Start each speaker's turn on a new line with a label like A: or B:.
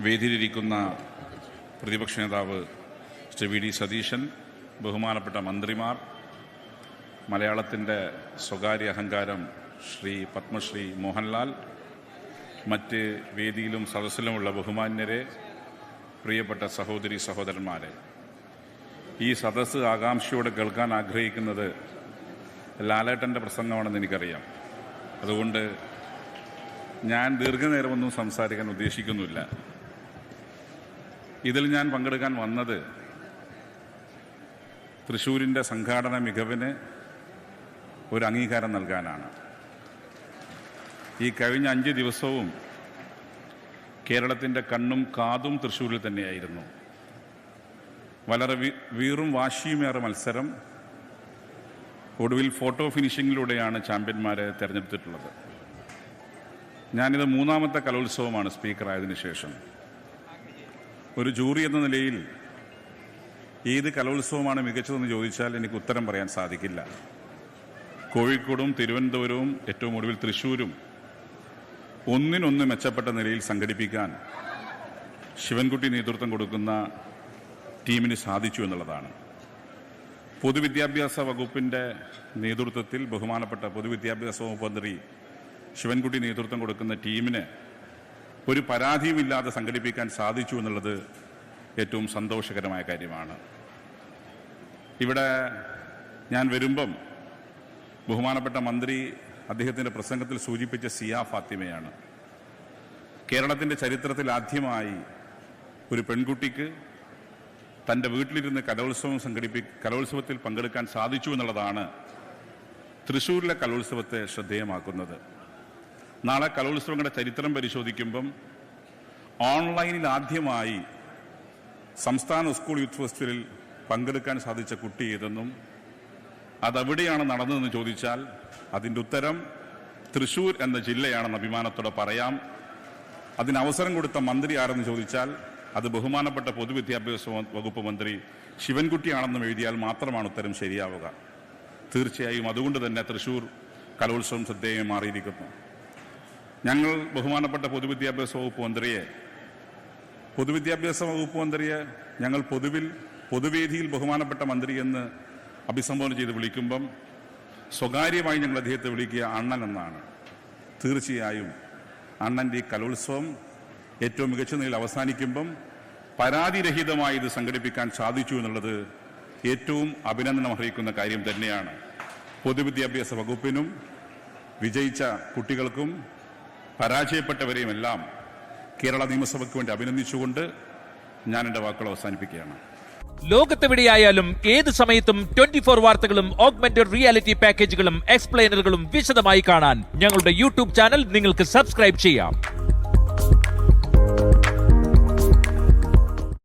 A: വേദിയിലിരിക്കുന്ന പ്രതിപക്ഷ നേതാവ് Shri V D Satheesan ബഹുമാനപ്പെട്ട മന്ത്രിമാർ മലയാളത്തിന്റെ സ്വകാര്യ അഹങ്കാരം ശ്രീ പത്മശ്രീ മോഹൻലാൽ മറ്റ് വേദിയിലും സദസ്സിലുമുള്ള ബഹുമാന്യരെ പ്രിയപ്പെട്ട സഹോദരി സഹോദരന്മാരെ. ഈ സദസ്സ് ആകാംക്ഷയോടെ കേൾക്കാൻ ആഗ്രഹിക്കുന്നത് ലാലേട്ടന്റെ പ്രസംഗമാണെന്ന് എനിക്കറിയാം. അതുകൊണ്ട് ഞാൻ ദീർഘനേരമൊന്നും സംസാരിക്കാൻ ഉദ്ദേശിക്കുന്നില്ല. ഇതിൽ ഞാൻ പങ്കെടുക്കാൻ വന്നത് തൃശ്ശൂരിന്റെ സംഘാടന മികവിന് ഒരു അംഗീകാരം നൽകാനാണ്. ഈ കഴിഞ്ഞ അഞ്ച് ദിവസവും കേരളത്തിന്റെ കണ്ണും കാതും തൃശ്ശൂരിൽ തന്നെയായിരുന്നു. വളരെ വീറും വാശിയുമേറെ മത്സരം. ഒടുവിൽ ഫോട്ടോ ഫിനിഷിങ്ങിലൂടെയാണ് ചാമ്പ്യന്മാരെ തിരഞ്ഞെടുത്തിട്ടുള്ളത്. ഞാനിത് മൂന്നാമത്തെ കലോത്സവമാണ് സ്പീക്കറായതിനു ശേഷം. ഒരു ജൂറി എന്ന നിലയിൽ ഏത് കലോത്സവമാണ് മികച്ചതെന്ന് ചോദിച്ചാൽ എനിക്ക് ഉത്തരം പറയാൻ സാധിക്കില്ല. കോഴിക്കോടും തിരുവനന്തപുരവും ഏറ്റവും ഒടുവിൽ തൃശ്ശൂരും ഒന്നിനൊന്ന് മെച്ചപ്പെട്ട നിലയിൽ സംഘടിപ്പിക്കാൻ ശിവൻകുട്ടി നേതൃത്വം കൊടുക്കുന്ന ടീമിന് സാധിച്ചു എന്നുള്ളതാണ്. പൊതുവിദ്യാഭ്യാസ വകുപ്പിന്റെ നേതൃത്വത്തിൽ ബഹുമാനപ്പെട്ട പൊതുവിദ്യാഭ്യാസ വകുപ്പ് മന്ത്രി ശിവൻകുട്ടി നേതൃത്വം കൊടുക്കുന്ന ടീമിന് ഒരു പരാതിയുമില്ലാതെ സംഘടിപ്പിക്കാൻ സാധിച്ചു എന്നുള്ളത് ഏറ്റവും സന്തോഷകരമായ കാര്യമാണ്. ഇവിടെ ഞാൻ വരുമ്പം ബഹുമാനപ്പെട്ട മന്ത്രി അദ്ദേഹത്തിന്റെ പ്രസംഗത്തിൽ സൂചിപ്പിച്ച സിയ ഫാത്തിമയാണ്. കേരളത്തിന്റെ ചരിത്രത്തിൽ ആദ്യമായി ഒരു പെൺകുട്ടിക്ക് തന്റെ വീട്ടിലിരുന്ന് കലോത്സവം സംഘടിപ്പി കലോത്സവത്തിൽ പങ്കെടുക്കാൻ സാധിച്ചു എന്നുള്ളതാണ് തൃശ്ശൂരിലെ കലോത്സവത്തെ ശ്രദ്ധേയമാക്കുന്നത്. നാളെ കലോത്സവങ്ങളുടെ ചരിത്രം പരിശോധിക്കുമ്പം ഓൺലൈനിൽ ആദ്യമായി സംസ്ഥാന സ്കൂൾ യൂത്ത് ഫെസ്റ്റിവലിൽ പങ്കെടുക്കാൻ സാധിച്ച കുട്ടി ഏതെന്നും അതെവിടെയാണ് നടന്നതെന്ന് ചോദിച്ചാൽ അതിന്റെ ഉത്തരം തൃശൂർ എന്ന ജില്ലയാണെന്ന് അഭിമാനത്തോടെ പറയാം. അതിന് അവസരം കൊടുത്ത മന്ത്രി ആരെന്ന് ചോദിച്ചാൽ അത് ബഹുമാനപ്പെട്ട പൊതുവിദ്യാഭ്യാസ വകുപ്പ് മന്ത്രി ശിവൻകുട്ടിയാണെന്നും എഴുതിയാൽ മാത്രമാണ് ഉത്തരം ശരിയാവുക. തീർച്ചയായും അതുകൊണ്ട് തന്നെ തൃശൂർ കലോത്സവം ശ്രദ്ധേയം മാറിയിരിക്കുന്നു. ഞങ്ങൾ ബഹുമാനപ്പെട്ട പൊതുവിദ്യാഭ്യാസ വകുപ്പ് മന്ത്രിയെ പൊതുവിദ്യാഭ്യാസ വകുപ്പ് മന്ത്രിയെ ഞങ്ങൾ പൊതുവിൽ പൊതുവേദിയിൽ ബഹുമാനപ്പെട്ട മന്ത്രി എന്ന് അഭിസംബോധന ചെയ്ത് വിളിക്കുമ്പം സ്വകാര്യമായി ഞങ്ങൾ അദ്ദേഹത്തെ വിളിക്കുക അണ്ണൻ എന്നാണ്. തീർച്ചയായും അണ്ണന്റെ ഈ കലോത്സവം ഏറ്റവും മികച്ച നിലയിൽ അവസാനിക്കുമ്പം പരാതിരഹിതമായി ഇത് സംഘടിപ്പിക്കാൻ സാധിച്ചു എന്നുള്ളത് ഏറ്റവും അഭിനന്ദനം അർഹിക്കുന്ന കാര്യം തന്നെയാണ്. പൊതുവിദ്യാഭ്യാസ വകുപ്പിനും വിജയിച്ച കുട്ടികൾക്കും പരാജയപ്പെട്ടവരെയും എല്ലാം കേരള നിയമസഭയ്ക്ക് വേണ്ടി അഭിനന്ദിച്ചുകൊണ്ട് ഞാൻ എന്റെ വാക്കുകൾ അവസാനിപ്പിക്കുകയാണ്.
B: ലോകത്തെവിടെയായാലും ഏത് സമയത്തും ട്വന്റി ഫോർ വാർത്തകളും ഓഗ്മെന്റഡ് റിയാലിറ്റി പാക്കേജുകളും എക്സ്പ്ലെയിനറുകളും വിശദമായി കാണാൻ ഞങ്ങളുടെ യൂട്യൂബ് ചാനൽ നിങ്ങൾക്ക് സബ്സ്ക്രൈബ് ചെയ്യാം.